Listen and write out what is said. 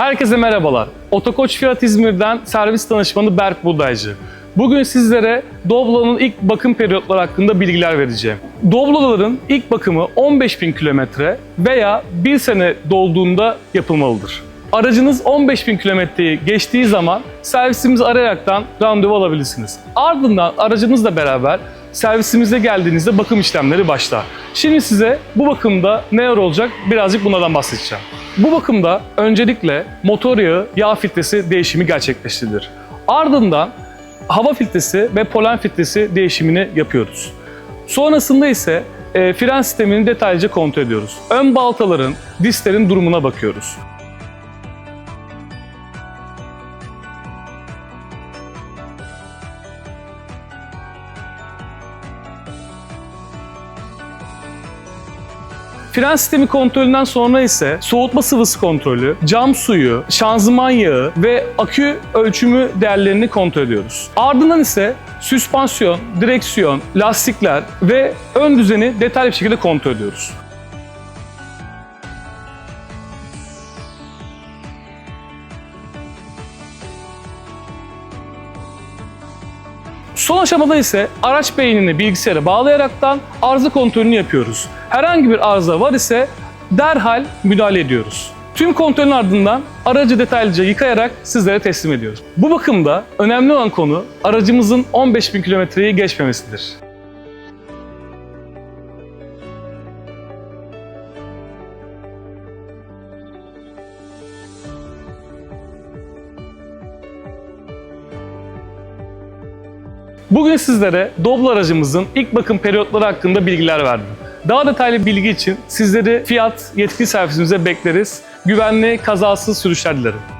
Herkese merhabalar. Otokoç Fiyat İzmir'den servis danışmanı Berk Buğdaycı. Bugün sizlere Doblo'nun ilk bakım periyotları hakkında bilgiler vereceğim. Doblo'ların ilk bakımı 15.000 kilometre veya 1 sene dolduğunda yapılmalıdır. Aracınız 15.000 kilometreyi geçtiği zaman servisimizi arayaraktan randevu alabilirsiniz. Ardından aracınızla beraber servisimize geldiğinizde bakım işlemleri başlar. Şimdi size bu bakımda neler olacak birazcık bunlardan bahsedeceğim. Bu bakımda öncelikle motor yağı, yağ filtresi değişimi gerçekleştirilir. Ardından hava filtresi ve polen filtresi değişimini yapıyoruz. Sonrasında ise e, fren sistemini detaylıca kontrol ediyoruz. Ön baltaların, disklerin durumuna bakıyoruz. Fren sistemi kontrolünden sonra ise soğutma sıvısı kontrolü, cam suyu, şanzıman yağı ve akü ölçümü değerlerini kontrol ediyoruz. Ardından ise süspansiyon, direksiyon, lastikler ve ön düzeni detaylı bir şekilde kontrol ediyoruz. Son aşamada ise araç beynini bilgisayara bağlayaraktan arıza kontrolünü yapıyoruz. Herhangi bir arıza var ise derhal müdahale ediyoruz. Tüm kontrolün ardından aracı detaylıca yıkayarak sizlere teslim ediyoruz. Bu bakımda önemli olan konu aracımızın 15.000 kilometreyi geçmemesidir. Bugün sizlere Doblo aracımızın ilk bakım periyotları hakkında bilgiler verdim. Daha detaylı bilgi için sizleri Fiyat yetkili servisimize bekleriz. Güvenli, kazasız sürüşler dilerim.